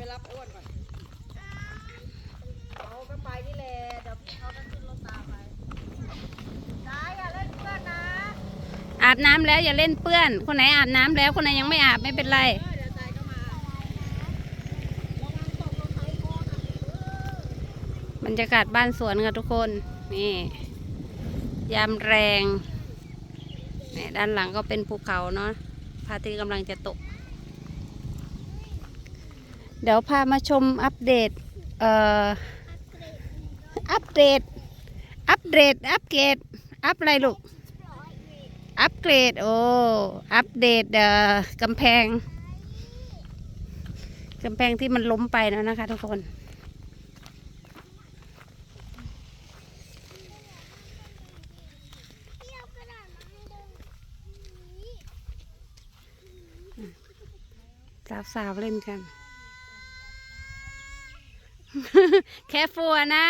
ไปรับอ้วนก่อนเอาก็ไปนี่แหละเดี๋ยวพี่เขาก็ขึ้นรถตามไปได้อย่าเล่นเพื่อนนะอาบน้ำแล้วอย่าเล่นเปื้อน คนไหนอาบน้ำแล้วคนไหนยังไม่อาบไม่เป็นไร เออเดี๋ยวใจก็มาระวังตกลงไปก่อนนะบรรยากาศบ้านสวนค่ะทุกคน นี่ ยามแรงนี่ด้านหลังก็เป็นภูเขาเนาะพระอาทิตย์กำลังจะตก เดี๋ยวพามาชมอัปเดตเอ่ออัปเดตอัปเดตอัปเกรดอัปอะไรลูกอัปเกรดโอ้อัปเดตเอ่อกำแพงกำแพงที่มันล้มไปแล้วนะคะทุกคนสาวๆเล่นกัน แค่ฟัวนะ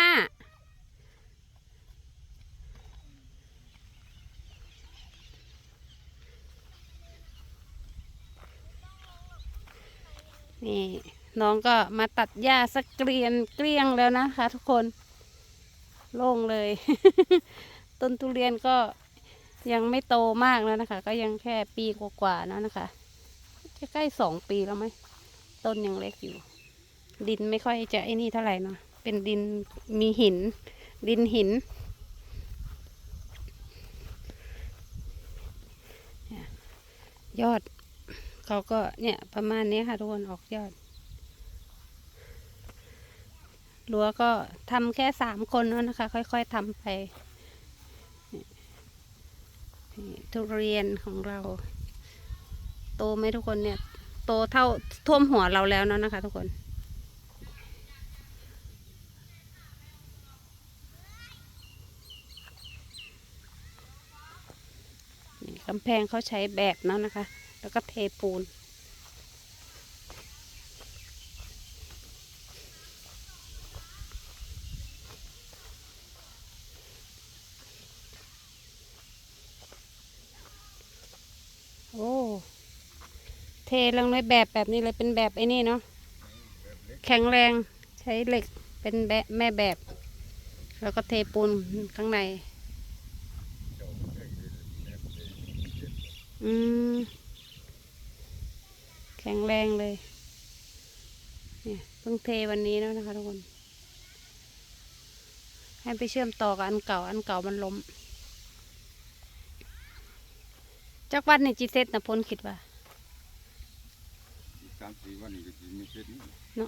นี่น้องก็มาตัดหญ้าสักเกลียนเกลี้ยงแล้วนะคะ ทุกคนโล่งเลย ต้นทุเรียนก็ยังไม่โตมากแล้วนะคะ ก็ยังแค่ปีกว่าๆแล้วนะคะจะใกล้สองปีแล้วไหมต้นยังเล็กอยู่ ดินไม่ค่อยจะไอ้นี่เท่าไหร่เนาะเป็นดินมีหิน ดินหินยอดเขาก็เนี่ยประมาณนี้ค่ะทุกคนออกยอดรั้วก็ทำแค่สามคนเนาะนะคะ ค่อยๆทำไปทุเรียนของเรา โตไหมทุกคนเนี่ย โตเท่าท่วมหัวเราแล้วเนาะนะคะ ทุกคน กำแพงเขาใช้แบบเนาะนะคะ แล้วก็เทปูน โอ้ เทลงในแบบแบบนี้เลยเป็นแบบไอ้นี่เนาะ แข็งแรงใช้เหล็กเป็นแบบแม่แบบ แล้วก็เทปูนข้างใน อืม แข็งแรงเลย เนี่ยเพิ่งเทวันนี้แล้วนะคะทุกคน ให้ไปเชื่อมต่อกับอันเก่า อันเก่ามันล้ม จักวันนี่จีเซตนะพลคิดว่าอีกสามสี่วันนี้ก็จะมีเสร็จนี่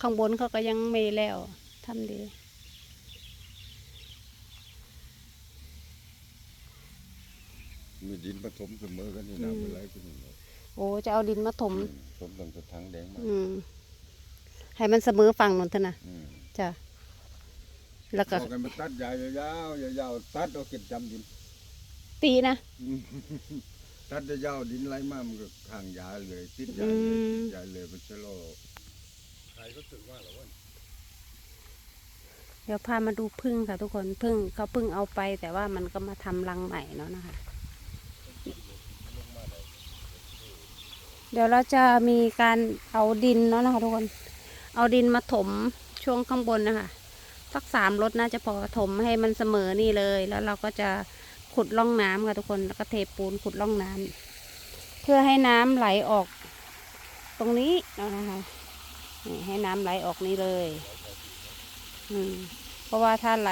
ข้างบนเขาก็ยังไม่แล้วทำดี มีดินผสมเสมอกันนี่น้ำมันไหลขึ้นนี่โอ้จะเอาดินมาถมผสมตั้งแต่ถังแดงมาอืมให้มันเสมอฝั่งนนเถอะนะอืมจ้ะแล้วก็พอกันมาตัดใหญ่ยาวๆยาวๆตัดเอาเก็บจำดิน ตีนะ ตัดยาวๆดินไหลมามันก็ข้างยาเลยติดยาอืเลยม ติดยาเลยมันชะลอใครก็ถึงว่าหรอวะเดี๋ยวพามาดูพึ่งค่ะทุกคนพึ่งเขาพึ่งเอาไป แต่ว่ามันก็มาทำรังใหม่เนาะนะคะ เดี๋ยวเราจะมีการเอาดินเนาะนะคะทุกคน เอาดินมาถมช่วงข้างบนนะคะสักสามรถน่าจะพอถมให้มันเสมอนี่เลย แล้วเราก็จะขุดร่องน้ำค่ะทุกคน แล้วก็เทปูนขุดร่องน้ำเพื่อให้น้ำไหลออก ตรงนี้นะคะให้น้ำไหลออกนี้เลย อืม เพราะว่าถ้าไหล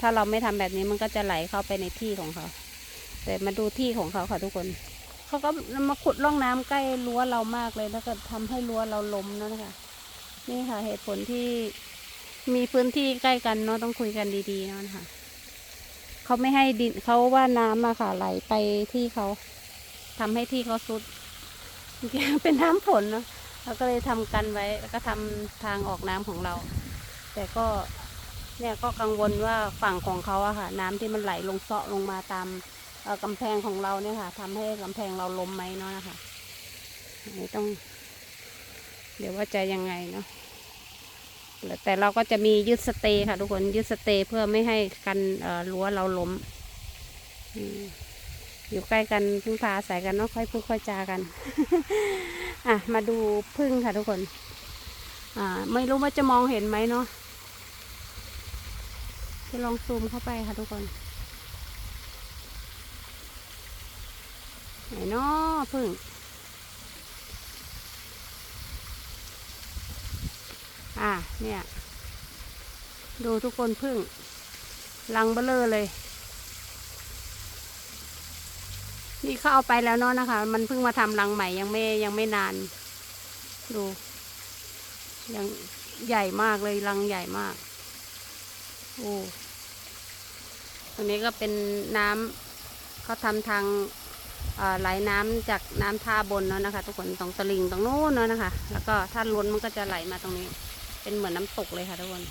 ถ้าเราไม่ทำแบบนี้มันก็จะไหลเข้าไปในที่ของเขา แต่มาดูที่ของเขาค่ะทุกคน เขาก็มาขุดร่องน้ำใกล้รั้วเรามากเลยแล้วก็ทำให้รั้วเราล้มแล้วนะคะนี่ค่ะเหตุผลที่มีพื้นที่ใกล้กันเนาะต้องคุยกันดีๆนาะนะคะเขาไม่ให้ดินเขาว่าน้ำอะค่ะไหลไปที่เขาทำให้ที่เขาซุดเป็นน้ำฝนเนาะเราก็เลยทำกันไว้ แล้วก็ทำทางออกน้ำของเรา แต่ก็เนี่ยก็กังวลว่าฝั่งของเขาอะค่ะ น้ำที่มันไหลลงเซาะลงมาตาม กำแพงของเราเนี่ยค่ะทำให้กำแพงเราล้มไหมเนาะนะคะอันนี้ต้อง เดี๋ยวว่าจะยังไงเนาะแต่เราก็จะมียึดสเตย์ค่ะ ทุกคนยึดสเตย์เพื่อไม่ให้กันรั้วเราล้มอืมอยู่ใกล้กันพึ่งพาอาศัยกันเนาะค่อยพูดค่อยจากัน อะมาดูพึ่งค่ะทุกคน อ่า ไม่รู้ว่าจะมองเห็นไหมเนาะจะลองซูมเข้าไปค่ะทุกคน ไหนเนาะพึ่งอะเนี่ย ดูทุกคนพึ่งลังเบลอเลย นี่เขาเอาไปแล้วเนาะนะคะ มันเพิ่งมาทำรังใหม่ยังไม่ยังไม่นาน ดู ยังใหญ่มากเลยรังใหญ่มาก โอ้ตรงนี้ก็เป็นน้ำเขาทำทาง ไหลน้ำจากน้ำท่าบนเนาะนะคะ ทุกคนตรงตลิงตรงโน้นเนาะนะคะ แล้วก็ถ้าล้นมันก็จะไหลมาตรงนี้ เป็นเหมือนน้ำตกเลยค่ะทุกคน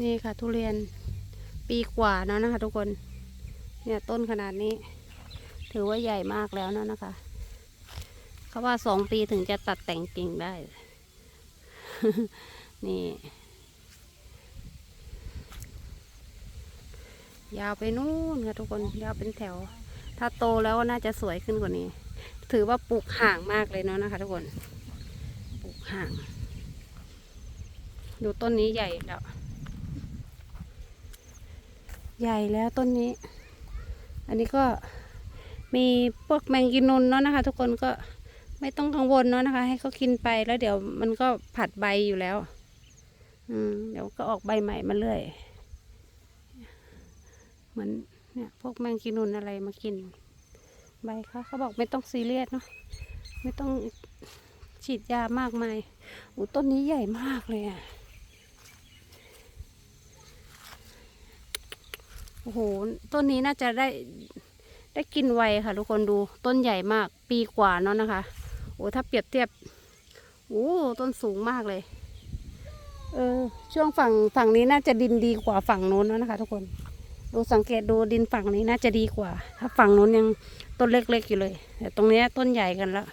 นี่ค่ะ ทุเรียนปีกว่าเนาะนะคะ ทุกคน เนี่ยต้นขนาดนี้ ถือว่าใหญ่มากแล้วเนาะนะคะเขาว่าสองปีถึงจะตัดแต่งกิ่งได้ นี่ ยาวไปนู่นค่ะทุกคนยาวเป็นแถว ถ้าโตแล้วน่าจะสวยขึ้นกว่านี้ ถือว่าปลูกห่างมากเลยเนาะนะคะ ทุกคนปลูกห่าง ดูต้นนี้ใหญ่แล้ว ใหญ่แล้วต้นนี้ อันนี้ก็มีพวกแมงกินนนเนาะนะคะ ทุกคนก็ไม่ต้องกังวลเนาะนะคะ ให้เขากินไปแล้วเดี๋ยวมันก็ผัดใบอยู่แล้ว อืมเดี๋ยวก็ออกใบใหม่มาเรื่อย เหมือนเนี่ยพวกแมงกินนนอะไรมากิน ใบเขาเขาบอกไม่ต้องซีเรียสเนาะไม่ต้องฉีดยามากมายอู้ต้นนี้ใหญ่มากเลยอะโอ้โหต้นนี้น่าจะได้ได้กินไวค่ะ ทุกคนดูต้นใหญ่มากปีกว่าเนาะนะคะโอ้ถ้าเปรียบเทียบโอ้ต้นสูงมากเลย เออช่วงฝั่งฝั่งนี้น่าจะดินดีกว่าฝั่งโน้นเนอะนะคะ ทุกคน ดูสังเกตดูดินฝั่งนี้น่าจะดีกว่า ถ้าฝั่งโน้นยังต้นเล็กๆอยู่เลย แต่ตรงนี้ต้นใหญ่กันแล้ว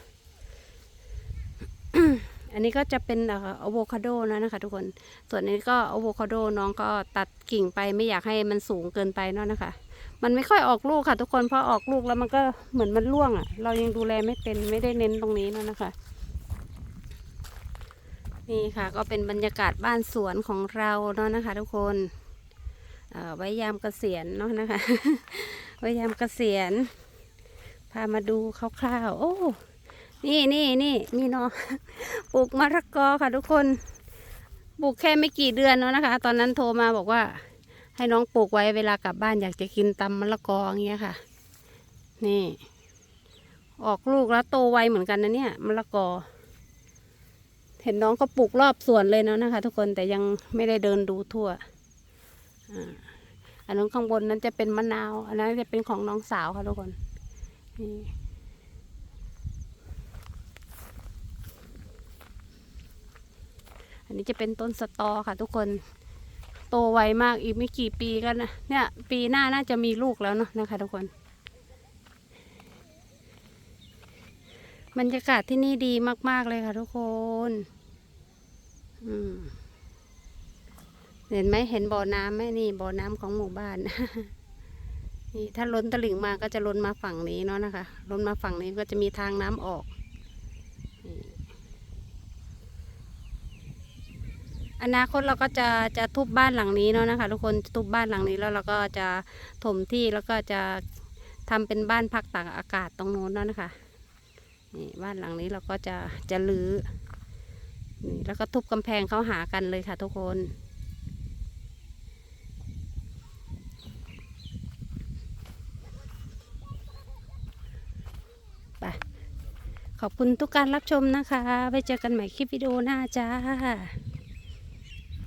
อันนี้ก็จะเป็นอะโวคาโดนะนะคะ ทุกคน ส่วนนี้ก็อะโวคาโดน้องก็ตัดกิ่งไปไม่อยากให้มันสูงเกินไปเนาะนะคะ มันไม่ค่อยออกลูกค่ะ ทุกคนเพราะออกลูกแล้วมันก็เหมือนมันร่วงอะ่ะ เรายังดูแลไม่เป็นไม่ได้เน้นตรงนี้เนาะนะคะนี่ค่ะก็เป็นบรรยากาศบ้านสวนของเราเนาะนะคะ ทุกคน ไว้ยามเกษียณเนาะนะคะ ไว้ยามเกษียณ พามาดูคร่าวๆ โอ้ นี่นี่นี่นี่เนาะปลูกมะละกอค่ะทุกคนปลูกแค่ไม่กี่เดือนเนาะนะคะ ตอนนั้นโทรมาบอกว่า ให้น้องปลูกไว้เวลากลับบ้านอยากจะกินตำมะละกออย่างเงี้ยค่ะ นี่ ออกลูกแล้วโตไวเหมือนกันนะเนี่ยมะละกอ เห็นน้องก็ปลูกรอบสวนเลยเนาะนะคะ ทุกคนแต่ยังไม่ได้เดินดูทั่วอ่า อันนั้นข้างบนนั้นจะเป็นมะนาว อันนั้นจะเป็นของน้องสาวค่ะทุกคนนี่อันนี้จะเป็นต้นสตอค่ะทุกคน โตไวมากอีกไม่กี่ปีก็นะเนี่ย ปีหน้าน่าจะมีลูกแล้วเนาะนะคะ ทุกคนบรรยากาศที่นี่ดีมาก ๆ เลยค่ะทุกคน อืม เห็นไหมเห็นบ่อน้ำไหมนี่บ่อน้ำของหมู่บ้าน นี่ถ้าล้นตลิ่งมาก็จะล้นมาฝั่งนี้เนาะนะคะ ล้นมาฝั่งนี้ก็จะมีทางน้ำออก อนาคตเราก็จะจะทุบบ้านหลังนี้เนาะนะคะ ทุกคนทุบบ้านหลังนี้แล้วเราก็จะถมที่แล้วก็จะทำเป็นบ้านพักตากอากาศตรงโน้นเนาะนะคะนี่บ้านหลังนี้เราก็จะจะรื้อนี่แล้วก็ทุบกำแพงเข้าหากันเลยค่ะทุกคน ไป ขอบคุณทุกการรับชมนะคะ ไว้เจอกันใหม่คลิปวิดีโอหน้าจ้า